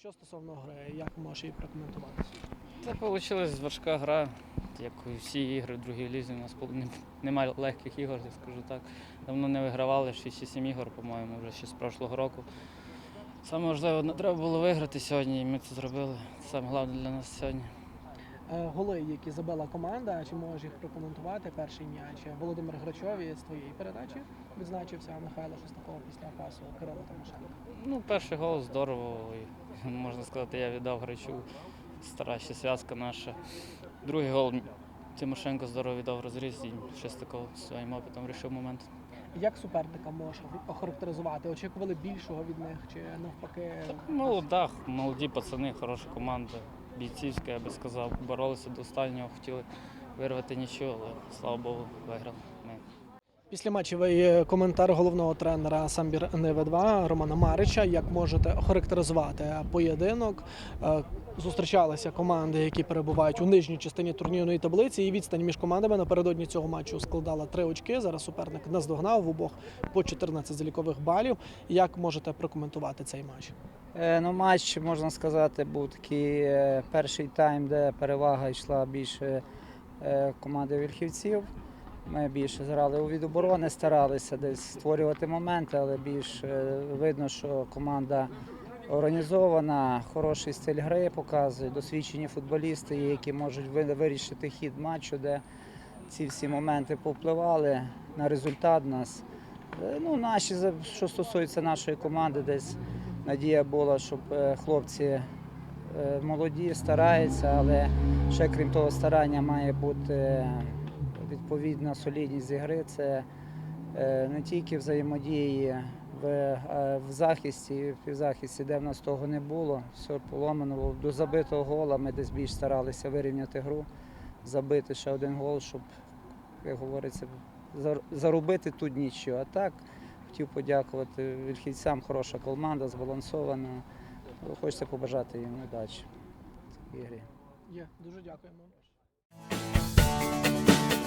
що стосовно гри, як можеш її прокоментувати? Це вийшла важка гра, як і всі ігри в другій лізі. У нас немає легких ігор, я скажу так. Давно не вигравали 6-7 ігор, по-моєму, вже ще з прошлого року. Саме важливо, треба було виграти сьогодні, і ми це зробили. Це саме головне для нас сьогодні. Е, Голи, які забила команда, чи можеш їх прокоментувати? Перший м'яч Володимир Грачові з твоєї передачі відзначився, а Михайло Шестакова після пасу Кирила Тимошенка. Ну, перший гол здорово. Можна сказати, я віддав грачу. Стара ще зв'язка наша. Другий гол Тимошенко здорово віддав розріз і Шестаков своїм опитом вирішив момент. Як суперника можеш охарактеризувати? Очікували більшого від них, чи навпаки? Молода, молоді пацани, хороша команда, бійцівська, я би сказав. Боролися до останнього, хотіли вирвати нічого, але слава Богу, виграли. Ми. Післяматчевий коментар головного тренера Самбір 2 Романа Марича. Як можете охарактеризувати поєдинок? Е, Зустрічалися команди, які перебувають у нижній частині турнірної таблиці. І відстань між командами напередодні цього матчу складала три очки. Зараз суперник наздогнав в обох по 14 залікових балів. Як можете прокоментувати цей матч? Е, Ну, матч, можна сказати, був такий е, перший тайм, де перевага йшла більше е, команди вільхівців. Ми більше грали у відоборони, старалися десь створювати моменти, але більш е, видно, що команда організована, хороший стиль гри показує, досвідчені футболісти, які можуть вирішити хід матчу, де ці всі моменти повпливали на результат нас. Е, Ну, наші, що стосується нашої команди, десь надія була, щоб е, хлопці молоді, стараються, але ще крім того старання має бути відповідна солідність ігри. Це е, не тільки взаємодії в, е, захисті, в півзахисті, де в нас того не було, все поломано. До забитого гола ми десь більш старалися вирівняти гру, забити ще один гол, щоб, як говориться, заробити тут нічого. А так хотів подякувати вільхівцям, хороша команда, збалансована. Хочеться побажати їм удачі в цій дуже дякуємо.